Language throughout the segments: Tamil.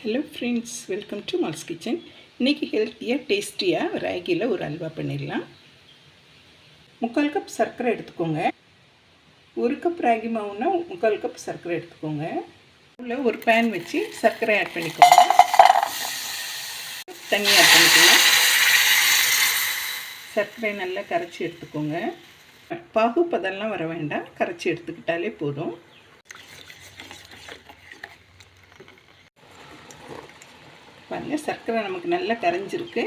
Hello friends welcome to Mal's kitchen இன்றைக்கி ஹெல்த்தியாக டேஸ்டியாக ராகியில் ஒரு அல்வா பண்ணிடலாம். முக்கால் கப் சர்க்கரை எடுத்துக்கோங்க. ஒரு கப் ராகி மாவுனா முக்கால் கப் சர்க்கரை எடுத்துக்கோங்க. உள்ள ஒரு பேன் வச்சு சர்க்கரை ஆட் பண்ணிக்கோங்க. தண்ணி ஆட் பண்ணிக்கலாம். சர்க்கரை நல்லா கரைச்சி எடுத்துக்கோங்க. பாகு பதெல்லாம் வர வேண்டாம். கரைச்சி எடுத்துக்கிட்டாலே போதும். பாருங்கள் சர்க்கரை நமக்கு நல்லா கரைஞ்சிருக்கு.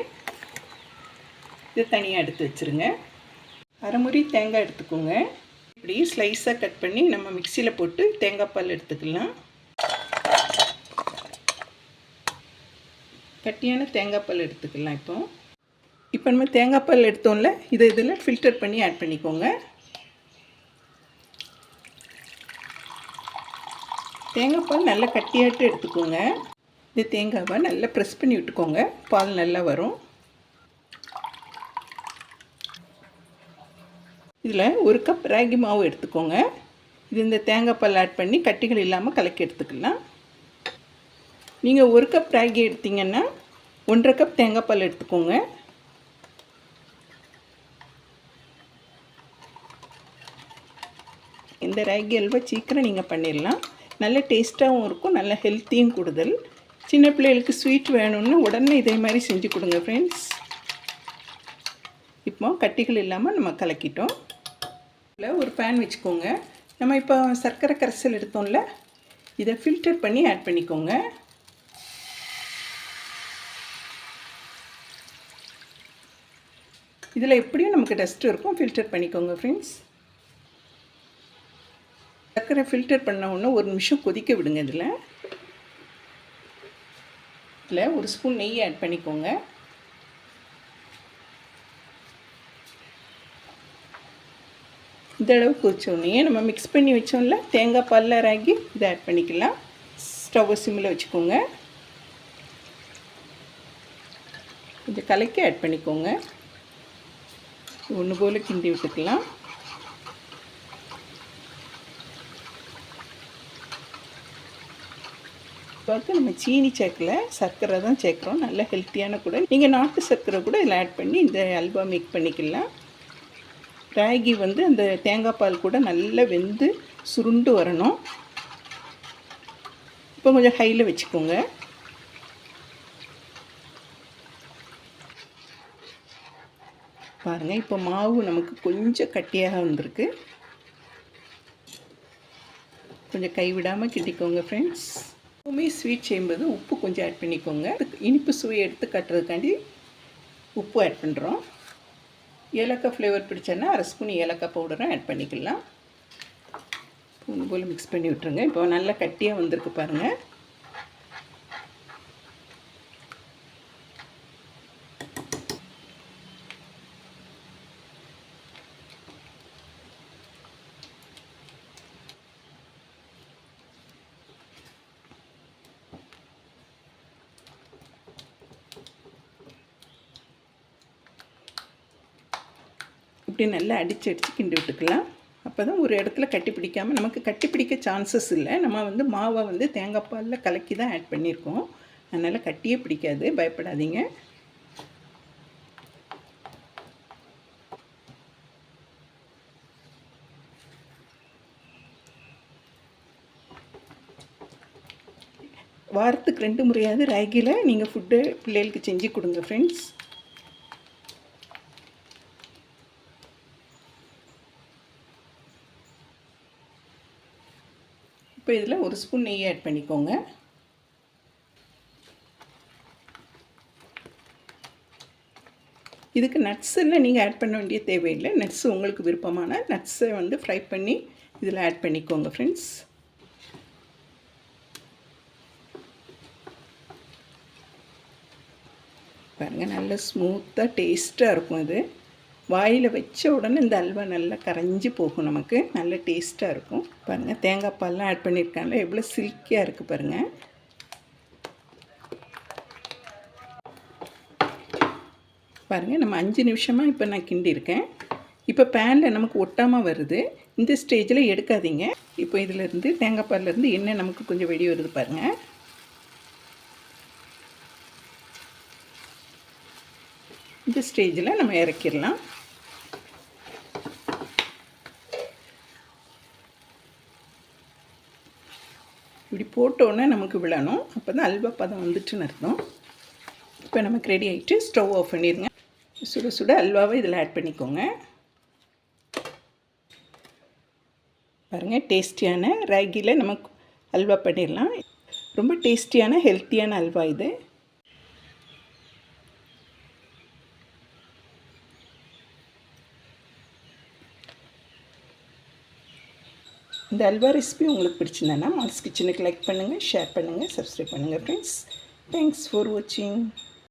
இது தனியாக எடுத்து வச்சுருங்க. அரைமுறி தேங்காய் எடுத்துக்கோங்க. இப்படி ஸ்லைஸாக கட் பண்ணி நம்ம மிக்சியில் போட்டு தேங்காய் பால் எடுத்துக்கலாம். கட்டியான தேங்காய் பால் எடுத்துக்கலாம் இப்போ. இப்போ நம்ம தேங்காய் பால் எடுத்தோம்ல இதை இதில் ஃபில்டர் பண்ணி ஆட் பண்ணிக்கோங்க. தேங்காய் பால் நல்லா கட்டியாட்டு எடுத்துக்கோங்க. இந்த தேங்காவை நல்லா ப்ரெஸ் பண்ணி விட்டுக்கோங்க. பால் நல்லா வரும். இதில் ஒரு கப் ராகி மாவு எடுத்துக்கோங்க. இது இந்த தேங்காய் பால் ஆட் பண்ணி கட்டிகள் இல்லாமல் கலக்கி எடுத்துக்கலாம். நீங்கள் ஒரு கப் ராகி எடுத்தீங்கன்னா ஒன்றரை கப் தேங்காய் பால் எடுத்துக்கோங்க. இந்த ராகி அல்வா சீக்கிரம் நீங்கள் பண்ணிடலாம். நல்ல டேஸ்ட்டாகவும் இருக்கும் நல்ல ஹெல்த்தியும் கூடுதல். சின்ன பிள்ளைகளுக்கு ஸ்வீட் வேணும்னு உடனே இதே மாதிரி செஞ்சு கொடுங்க ஃப்ரெண்ட்ஸ் இப்போ கட்டிகள் இல்லாமல் நம்ம கலக்கிட்டோம். இல்லை ஒரு பேன் வச்சுக்கோங்க. நம்ம இப்போ சர்க்கரை கரைசல் எடுத்தோம்ல இதை ஃபில்டர் பண்ணி ஆட் பண்ணிக்கோங்க. இதில் எப்படியும் நமக்கு டஸ்ட் இருக்கும் ஃபில்டர் பண்ணிக்கோங்க ஃப்ரெண்ட்ஸ் சர்க்கரை ஃபில்டர் பண்ண ஒன்று ஒரு நிமிஷம் கொதிக்க விடுங்க இதில். இதில் ஒரு ஸ்பூன் நெய் ஆட் பண்ணிக்கோங்க. இந்த அளவு கொதிச்சோடனே நம்ம மிக்ஸ் பண்ணி வச்சோம்ல தேங்காய் பாலில் ராகி இதை ஆட் பண்ணிக்கலாம். ஸ்டவ் சிம்மில் வச்சுக்கோங்க. கொஞ்சம் கலக்கி ஆட் பண்ணிக்கோங்க. ஒன்று போல் கிண்டி விட்டுக்கலாம். பார்த்து நம்ம சீனி சேர்க்கல சர்க்கரை தான் சேர்க்குறோம். நல்ல ஹெல்த்தியான கூட. நீங்கள் நாட்டு சர்க்கரை கூட இதில் ஆட் பண்ணி இந்த அல்வா மேக் பண்ணிக்கலாம். ராகி வந்து அந்த தேங்காய் பால் கூட நல்லா வெந்து சுருண்டு வரணும். இப்போ கொஞ்சம் ஹையில் வச்சுக்கோங்க. பாருங்கள் இப்போ மாவு நமக்கு கொஞ்சம் கட்டியாக வந்திருக்கு. கொஞ்சம் கைவிடாமல் கிட்டிக்கோங்க ஃப்ரெண்ட்ஸ் எப்பவுமே ஸ்வீட் செய்யும்போது உப்பு கொஞ்சம் ஆட் பண்ணிக்கோங்க. இனிப்பு சுவை எடுத்து கட்டுறதுக்காண்டி உப்பு ஆட் பண்ணுறோம் ஏலக்காய் ஃப்ளேவர் பிடிச்சேன்னா அரை ஸ்பூன் ஏலக்காய் பவுடரும் ஆட் பண்ணிக்கலாம். பூண்டு போல் மிக்ஸ் பண்ணி விட்டுருங்க. இப்போ நல்லா கட்டியாக வந்திருக்கு பாருங்கள் இப்படி நல்லா அடித்து அடித்து கிண்டி விட்டுக்கலாம். அப்போ தான் ஒரு இடத்துல கட்டி பிடிக்காமல் நமக்கு கட்டி பிடிக்க சான்சஸ் இல்லை. நம்ம வந்து மாவை வந்து தேங்காய் பாலில் கலக்கி தான் ஆட் பண்ணியிருக்கோம் அதனால் கட்டியே பிடிக்காது. பயப்படாதீங்க. வாரத்துக்கு ரெண்டு முறையாவது ராகியில் நீங்கள் ஃபுட்டு பிள்ளைகளுக்கு செஞ்சு கொடுங்க ஃப்ரெண்ட்ஸ் இப்போ இதில் ஒரு ஸ்பூன் நெய் ஆட் பண்ணிக்கோங்க. இதுக்கு நட்ஸெல்லாம் நீங்கள் ஆட் பண்ண வேண்டிய தேவையில்லை. நட்ஸ் உங்களுக்கு விருப்பமான நட்ஸை வந்து ஃப்ரை பண்ணி இதில் ஆட் பண்ணிக்கோங்க ஃப்ரெண்ட்ஸ் பாருங்கள் நல்ல ஸ்மூத்தாக டேஸ்ட்டாக இருக்கும் இது. வாயில் வச்ச உடனே இந்த அல்வா நல்லா கரைஞ்சி போகும் நமக்கு. நல்ல டேஸ்ட்டாக இருக்கும். பாருங்கள் தேங்காய் பால்லாம் ஆட் பண்ணியிருக்காங்கள எவ்வளோ சில்கியாக இருக்குது பாருங்கள் பாருங்கள் நம்ம அஞ்சு நிமிஷமாக இப்போ நான் கிண்டியிருக்கேன். இப்போ பேனில் நமக்கு ஒட்டாமல் வருது. இந்த ஸ்டேஜில் எடுக்காதீங்க. இப்போ இதிலேருந்து தேங்காய் பால்லேருந்து எண்ணெய் நமக்கு கொஞ்சம் வெடி வருது பாருங்கள் இந்த ஸ்டேஜில் நம்ம இறக்கிடலாம். போட்டோன்னே நமக்கு விழணும். அப்போ தான் அல்வா பதம் வந்துட்டுன்னு அர்த்தம். இப்போ நமக்கு ரெடி ஆகிட்டு ஸ்டவ் ஆஃப் பண்ணிடுங்க சுட சுட அல்வாவை இதில் ஆட் பண்ணிக்கோங்க. பாருங்கள் டேஸ்டியான ராகியில் நமக்கு அல்வா பண்ணிடலாம். ரொம்ப டேஸ்டியான ஹெல்த்தியான அல்வா இது. இந்த அல்வா ரெசிபி உங்களுக்கு பிடிச்சிருந்தேன்னா மால்ஸ் கிச்சனுக்கு லைக் பண்ணுங்கள் ஷேர் பண்ணுங்கள் சப்ஸ்கிரைப் பண்ணுங்கள் ஃப்ரெண்ட்ஸ் தேங்க்ஸ் ஃபார் வாட்சிங்